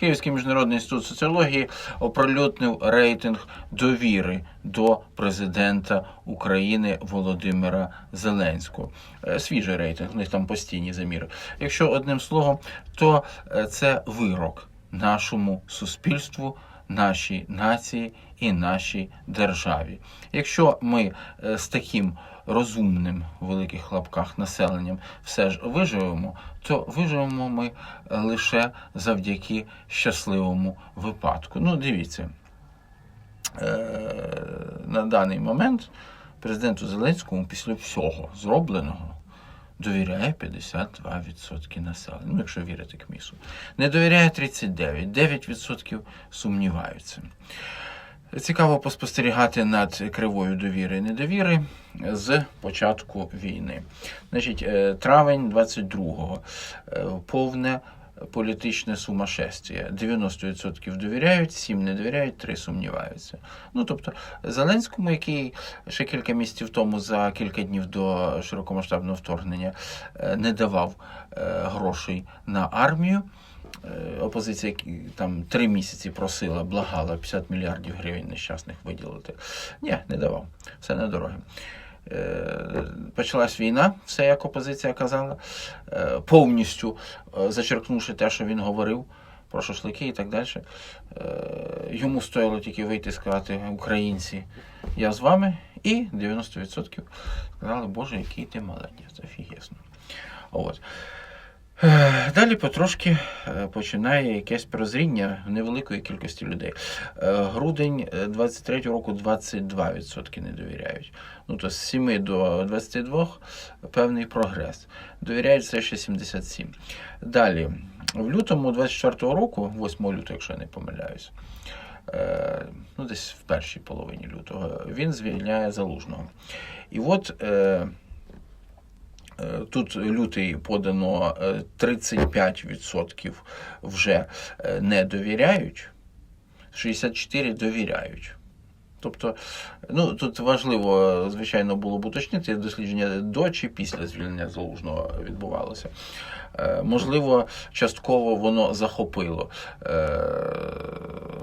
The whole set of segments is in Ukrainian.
Київський міжнародний інститут соціології оприлюднив рейтинг довіри до президента України Володимира Зеленського. Е, Свіжий рейтинг, у них там постійні заміри. Якщо одним словом, то е, це вирок нашому суспільству, нашій нації і нашій державі. Якщо ми е, з таким розумним в великих лапках населенням все ж виживемо, то виживемо ми е, лише завдяки щасливому випадку. Ну, дивіться, е, на даний момент президенту Зеленському після всього зробленого довіряє 52% населення, ну, якщо вірити КМІСу. Не довіряє 39%, 9% сумніваються. Цікаво поспостерігати над кривою довіри і недовіри з початку війни. Значить, е, травень 22-го. Е, Повне політичне сумасшествие. 90% довіряють, 7 не довіряють, 3 сумніваються. Ну, тобто, Зеленському, який ще кілька місяців тому, за кілька днів до широкомасштабного вторгнення, е, не давав грошей на армію. Е, Опозиція там три місяці просила, благала 50 мільярдів гривень нещасних виділити. Ні, не давав. Все на дороги. Е, Почалась війна, все як опозиція казала, е, повністю зачеркнувши те, що він говорив про шашлики і так далі. Йому стояло тільки вийти і сказати українці, я з вами, і 90% сказали, Боже, який ти молодець, офігесно. От. Е, Далі потрошки е, починає якесь прозріння невеликої кількості людей. Е, Грудень 23 року 22% не довіряють. Ну, то з 7 до 22 певний прогрес. Довіряють все ще 77. Далі, в лютому 24 року, 8 лютого, якщо я не помиляюсь, ну, десь в першій половині лютого, він звільняє залужного. І от. Е, Е, Тут лютий подано е, 35% вже е, не довіряють, 64% довіряють. Тобто, ну тут важливо, звичайно, було б уточнити дослідження до чи після звільнення залужного відбувалося. Е, Можливо, частково воно захопило е,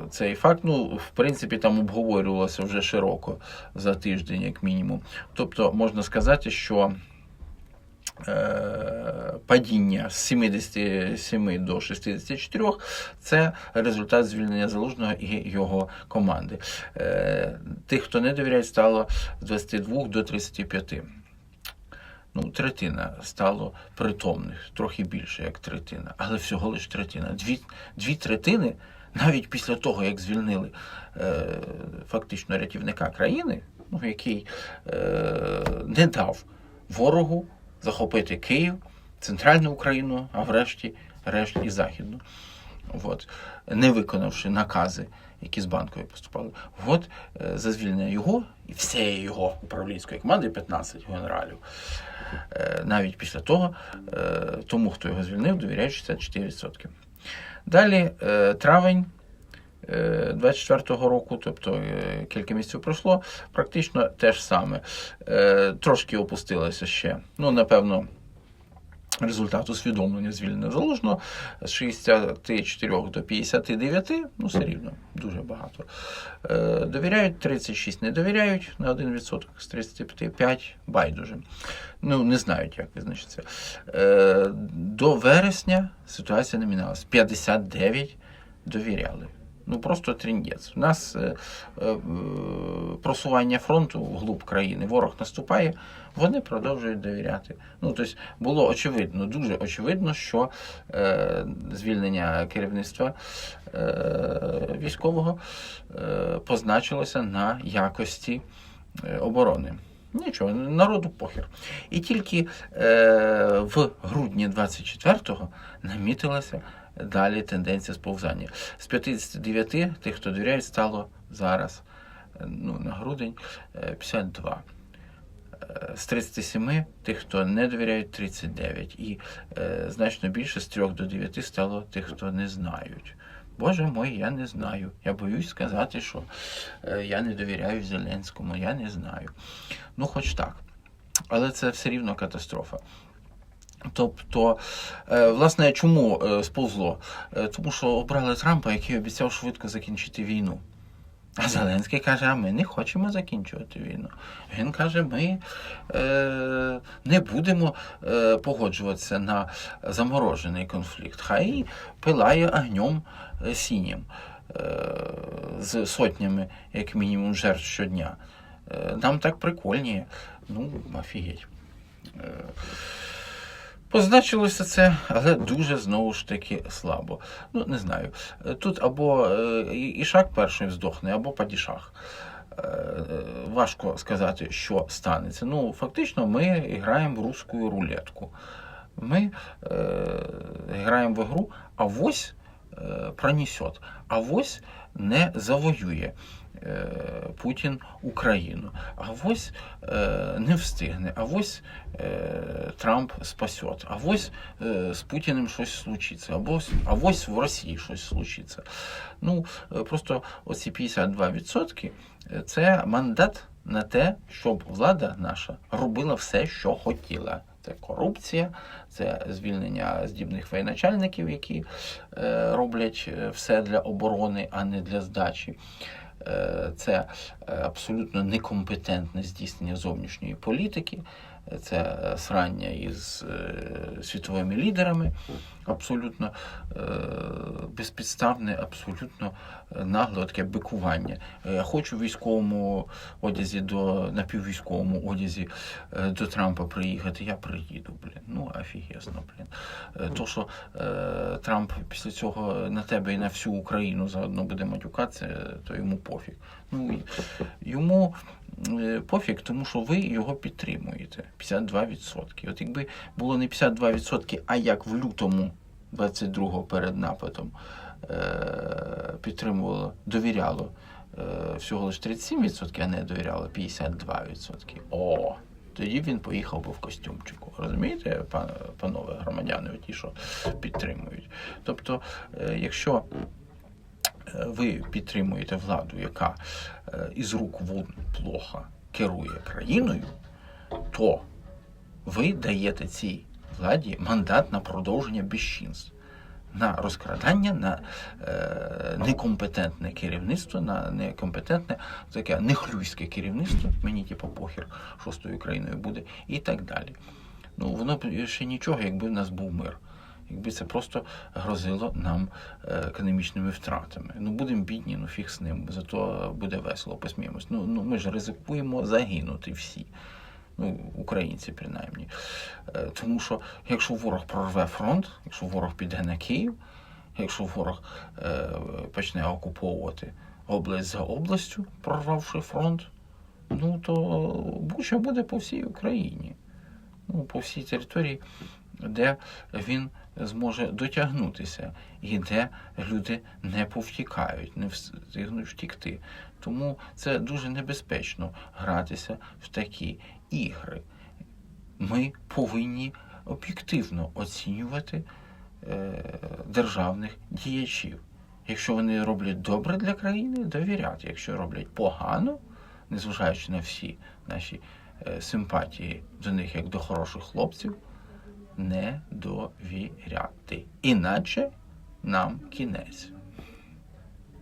цей факт. Ну, в принципі, там обговорювалося вже широко за тиждень, як мінімум. Тобто, можна сказати, що е, падіння з 77 до 64 це результат звільнення залужного і його команди. Е, Тих, хто не довіряє, стало з 22 до 35. Ну, третина стало притомних, трохи більше, як третина, але всього лише третина. Дві, дві третини, навіть після того, як звільнили е, фактично рятівника країни, ну, який е, не дав ворогу захопити Київ, центральну Україну, а врешті решт і Західну. От. Не виконавши накази, які з банкою поступали. От е, за звільнення його і всієї його управлінської команди 15 генералів. Е, Навіть після того, е, тому, хто його звільнив, довіряють 64%. Далі травень. Е, 24-го року, тобто е, кілька місяців пройшло, практично те ж саме. Е, Трошки опустилося ще. Ну, напевно, результат усвідомлення звільнення залужного з 64 до 59, ну все рівно, дуже багато. Е, Довіряють 36, не довіряють на 1% з 35 байдуже. Ну, не знають, як визначиться. Е, До вересня ситуація не мінялась. 59 довіряли. Ну просто тріндець. У нас е, е, просування фронту вглуб країни, ворог наступає, вони продовжують довіряти. Ну, тобто було очевидно, дуже очевидно, що е, звільнення керівництва е, військового е, позначилося на якості е, оборони. Нічого, народу похер. І тільки е, в грудні 24-го намітилася далі тенденція сповзання. З 59 тих, хто довіряє, стало зараз е, ну, на грудень е, 52. Е, З 37 тих, хто не довіряють, 39. І е, значно більше з 3 до 9 стало тих, хто не знають. Боже мой, я не знаю. Я боюсь сказати, що е, я не довіряю Зеленському, я не знаю. Ну, хоч так. Але це все рівно катастрофа. Тобто, е, власне, чому е, сповзло? Е, Тому що обрали Трампа, який обіцяв швидко закінчити війну. А Зеленський каже, а ми не хочемо закінчувати війну. Він каже, ми е, не будемо е, погоджуватися на заморожений конфлікт. Хай пилає огнем синім е, з сотнями, як мінімум, жертв щодня. Е, нам так прикольніше. Ну, офігеть. Е, Позначилося це, але дуже знову ж таки слабо. Ну, не знаю. Тут або е, Ішак перший здохне, або Падішах. Е, Важко сказати, що станеться. Ну, фактично, ми граємо в руську рулетку. Ми е, граємо в ігру, а вось е, пронесет, а не завоює е, Путін Україну, а вось е, не встигне, а вось е, Трамп спасет, а вось е, з Путіним щось случиться, а вось, а в Росії щось случиться. Ну, е, просто оці 52% – це мандат на те, щоб влада наша робила все, що хотіла. Це корупція, це звільнення здібних воєначальників, які е, роблять е, все для оборони, а не для здачі. Е, Це абсолютно некомпетентне здійснення зовнішньої політики, це е, срання із е, світовими лідерами, абсолютно е, безпідставне, абсолютно нагле таке бикування. Я хочу в військовому одязі до напіввійськовому одязі до Трампа приїхати. Я приїду, блін. Ну офігезно, блін. То, що Трамп після цього на тебе і на всю Україну заодно буде матюкатися, то йому пофіг. Ну йому е, пофіг, тому що ви його підтримуєте. 52%. От якби було не 52%, а як в лютому 22-го перед нападом е, підтримувало, довіряло е, всього лише 37%, а не довіряло 52%. О! Тоді він поїхав би в костюмчику. Розумієте, панове громадяни, ті, що підтримують. Тобто, якщо ви підтримуєте владу, яка е, із рук вон плохо керує країною, то ви даєте цій владі мандат на продовження безчинств, на розкрадання, на е, некомпетентне керівництво, на некомпетентне таке нехлюйське керівництво, мені типу похер, що з тою країною буде, і так далі. Ну, воно ще нічого, якби в нас був мир. Якби це просто грозило нам е, економічними втратами. Ну, будемо бідні, ну фіг з ним, зато буде весело, посміємось. Ну, ну ми ж ризикуємо загинути всі. Ну, українці, принаймні. Е, Тому що якщо ворог прорве фронт, якщо ворог піде на Київ, якщо ворог е, почне окуповувати область за областю, прорвавши фронт, ну то Буча буде по всій Україні. Ну, по всій території, де він зможе дотягнутися і де люди не повтікають, не встигнуть втікти. Тому це дуже небезпечно гратися в такі ігри. Ми повинні об'єктивно оцінювати е, державних діячів. Якщо вони роблять добре для країни, довіряти. Якщо роблять погано, незважаючи на всі наші е, симпатії до них як до хороших хлопців, не довіряти. Іначе нам кінець.